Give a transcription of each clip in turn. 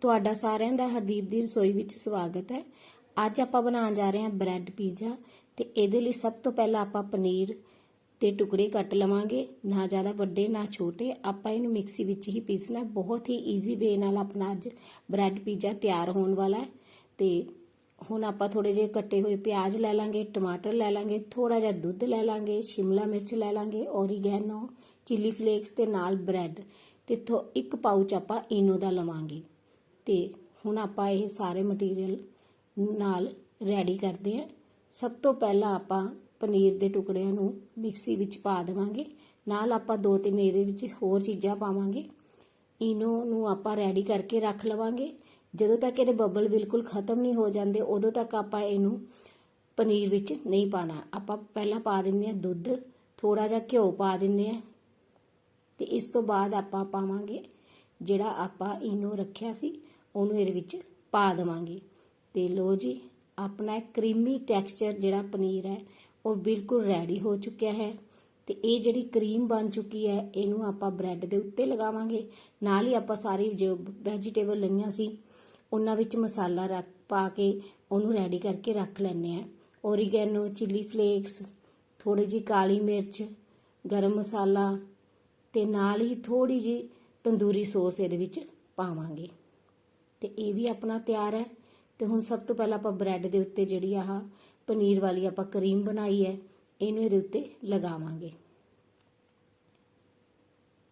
ਤੁਹਾਡਾ ਸਾਰਿਆਂ ਦਾ ਹਰਦੀਪ ਦੀ ਰਸੋਈ ਵਿੱਚ ਸਵਾਗਤ ਹੈ। ਅੱਜ ਆਪਾਂ ਬਣਾਉਣ ਜਾ ਰਹੇ ਹਾਂ ਬ੍ਰੈਡ ਪੀਜ਼ਾ ਤੇ ਇਹਦੇ ਲਈ ਸਭ ਤੋਂ ਪਹਿਲਾਂ ਆਪਾਂ ਪਨੀਰ ਤੇ ਟੁਕੜੇ ਕੱਟ ਲਵਾਂਗੇ। ਨਾ ਜ਼ਿਆਦਾ ਵੱਡੇ, ਨਾ ਛੋਟੇ। ਆਪਾਂ ਇਹਨੂੰ ਮਿਕਸੀ ਵਿੱਚ ਹੀ ਪੀਸਣਾ। ਬਹੁਤ ਹੀ ਈਜ਼ੀ ਵੇ ਨਾਲ ਆਪਣਾ ਅੱਜ ਬ੍ਰੈਡ ਪੀਜ਼ਾ ਤਿਆਰ ਹੋਣ ਵਾਲਾ ਹੈ। ਤੇ ਹੁਣ ਆਪਾਂ ਥੋੜੇ ਜਿਹੇ ਕੱਟੇ ਹੋਏ ਪਿਆਜ਼ ਲੈ ਲਾਂਗੇ, ਟਮਾਟਰ ਲੈ ਲਾਂਗੇ ਥੋੜਾ ਜਿਹਾ ਦੁੱਧ ਲੈ ਲਾਂਗੇ, ਸ਼ਿਮਲਾ ਮਿਰਚ ਲੈ ਲਾਂਗੇ ਔਰੀਗੈਨੋ ਚਿੱਲੀ ਫਲੇਕਸ ਤੇ ਨਾਲ ਬ੍ਰੈਡ ਤੇ ਥੋ, ਇੱਕ ਪਾਊਚ ਆਪਾਂ ਇਨੋ ਦਾ ਲਵਾਂਗੇ। ਤੇ ਹੁਣ ਆਪਾਂ ਇਹ ਸਾਰੇ ਮਟੀਰੀਅਲ ਨਾਲ ਰੈਡੀ ਕਰਦੇ ਹਾਂ। ਸਭ ਤੋਂ ਪਹਿਲਾਂ ਆਪਾਂ ਪਨੀਰ ਦੇ ਟੁਕੜਿਆਂ ਨੂੰ ਮਿਕਸੀ ਵਿੱਚ ਪਾ ਦੇਵਾਂਗੇ। ਨਾਲ ਆਪਾਂ ਦੋ ਤਿੰਨ ਇਹਦੇ ਵਿੱਚ ਹੋਰ ਚੀਜ਼ਾਂ ਪਾਵਾਂਗੇ। ਇਨੋ ਨੂੰ ਆਪਾਂ ਰੈਡੀ ਕਰਕੇ ਰੱਖ ਲਵਾਂਗੇ। ਜਦੋਂ ਤੱਕ ਇਹਦੇ ਬੱਬਲ ਬਿਲਕੁਲ ਖਤਮ ਨਹੀਂ ਹੋ ਜਾਂਦੇ, ਉਦੋਂ ਤੱਕ ਆਪਾਂ ਇਹਨੂੰ ਪਨੀਰ ਵਿੱਚ ਨਹੀਂ ਪਾਣਾ ਆਪਾਂ ਪਹਿਲਾਂ ਪਾ ਦਿੰਨੇ ਆ ਦੁੱਧ ਥੋੜਾ ਜਿਹਾ ਘਿਓ ਪਾ ਦਿੰਨੇ ਆ ਤੇ ਇਸ ਤੋਂ ਬਾਅਦ ਆਪਾਂ ਪਾਵਾਂਗੇ ਜਿਹੜਾ ਆਪਾਂ ਇਨੋ ਰੱਖਿਆ ਸੀ। ਉਹਨੂੰ ਇਹਦੇ ਵਿੱਚ ਪਾ ਦੇਵਾਂਗੇ। ਤੇ ਲੋ ਜੀ, ਆਪਣਾ ਕਰੀਮੀ ਟੈਕਸਚਰ ਜਿਹੜਾ ਪਨੀਰ ਹੈ, ਉਹ ਬਿਲਕੁਲ ਰੈਡੀ ਹੋ ਚੁੱਕਿਆ ਹੈ। ਤੇ ਇਹ ਜਿਹੜੀ ਕਰੀਮ ਬਣ ਚੁੱਕੀ ਹੈ, ਇਹਨੂੰ ਆਪਾਂ ਬ੍ਰੈਡ ਦੇ ਉੱਤੇ ਲਗਾਵਾਂਗੇ। ਨਾਲ ਹੀ ਆਪਾਂ ਸਾਰੀ ਜੋ ਵੈਜੀਟੇਬਲ ਲਈਆਂ ਸੀ, ਉਹਨਾਂ ਵਿੱਚ ਮਸਾਲਾ ਰੱਖ ਪਾ ਕੇ ਉਹਨੂੰ ਰੈਡੀ ਕਰਕੇ ਰੱਖ ਲੈਣੇ ਆ ਓਰੀਗੈਨੋ ਚਿੱਲੀ ਫਲੇਕਸ ਥੋੜੀ ਜੀ ਕਾਲੀ ਮਿਰਚ, ਗਰਮ ਮਸਾਲਾ ਤੇ ਨਾਲ ਹੀ ਥੋੜੀ ਜੀ ਤੰਦੂਰੀ ਸੌਸ ਇਹਦੇ ਵਿੱਚ ਪਾਵਾਂਗੇ। ਤੇ ਇਹ ਵੀ ਆਪਣਾ ਤਿਆਰ ਹੈ। ਤੇ ਹੁਣ ਸਭ ਤੋਂ ਪਹਿਲਾਂ ਆਪਾਂ ਬ੍ਰੈਡ ਦੇ ਉੱਤੇ ਜਿਹੜੀ ਆਹ ਪਨੀਰ ਵਾਲੀ ਆਪਾਂ ਕਰੀਮ ਬਣਾਈ ਹੈ, ਇਹਨੂੰ ਇਹਦੇ ਉੱਤੇ ਲਗਾਵਾਂਗੇ।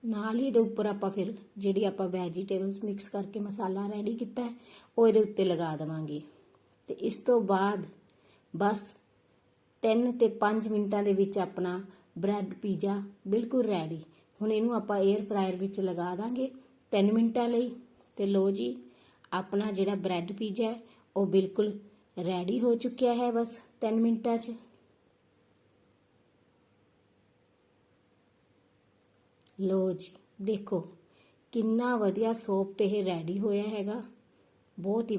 ਨਾਲ ਹੀ ਇਹਦੇ ਉੱਪਰ ਆਪਾਂ ਫਿਰ ਜਿਹੜੀ ਆਪਾਂ ਵੈਜੀਟੇਬਲਸ ਮਿਕਸ ਕਰਕੇ ਮਸਾਲਾ ਰੈਡੀ ਕੀਤਾ ਹੈ, ਉਹ ਇਹਦੇ ਉੱਤੇ ਲਗਾ ਦੇਵਾਂਗੇ। ਤੇ ਇਸ ਤੋਂ ਬਾਅਦ ਬਸ 3 ਤੇ 5 ਮਿੰਟਾਂ ਦੇ ਵਿੱਚ ਆਪਣਾ ਬ੍ਰੈਡ ਪੀਜ਼ਾ ਬਿਲਕੁਲ ਰੈਡੀ ਹੁਣ ਇਹਨੂੰ ਆਪਾਂ 에ਅਰ ਫਰਾਇਰ ਵਿੱਚ ਲਗਾ ਦਾਂਗੇ 3 ਮਿੰਟਾਂ ਲਈ। ਤੇ ਲੋ ਜੀ ਆਪਣਾ ਜਿਹੜਾ ਬ੍ਰੈਡ ਪੀਜ਼ਾ ਹੈ ਉਹ ਬਿਲਕੁਲ ਰੈਡੀ ਹੋ ਚੁੱਕਿਆ ਹੈ ਬਸ 3 ਮਿੰਟਾਂ 'ਚ ਲੋ ਜੀ ਦੇਖੋ ਕਿੰਨਾ ਵਧੀਆ ਸੌਫਟ ਇਹ ਰੈਡੀ ਹੋਇਆ ਹੈਗਾ। ਬਹੁਤ ਹੀ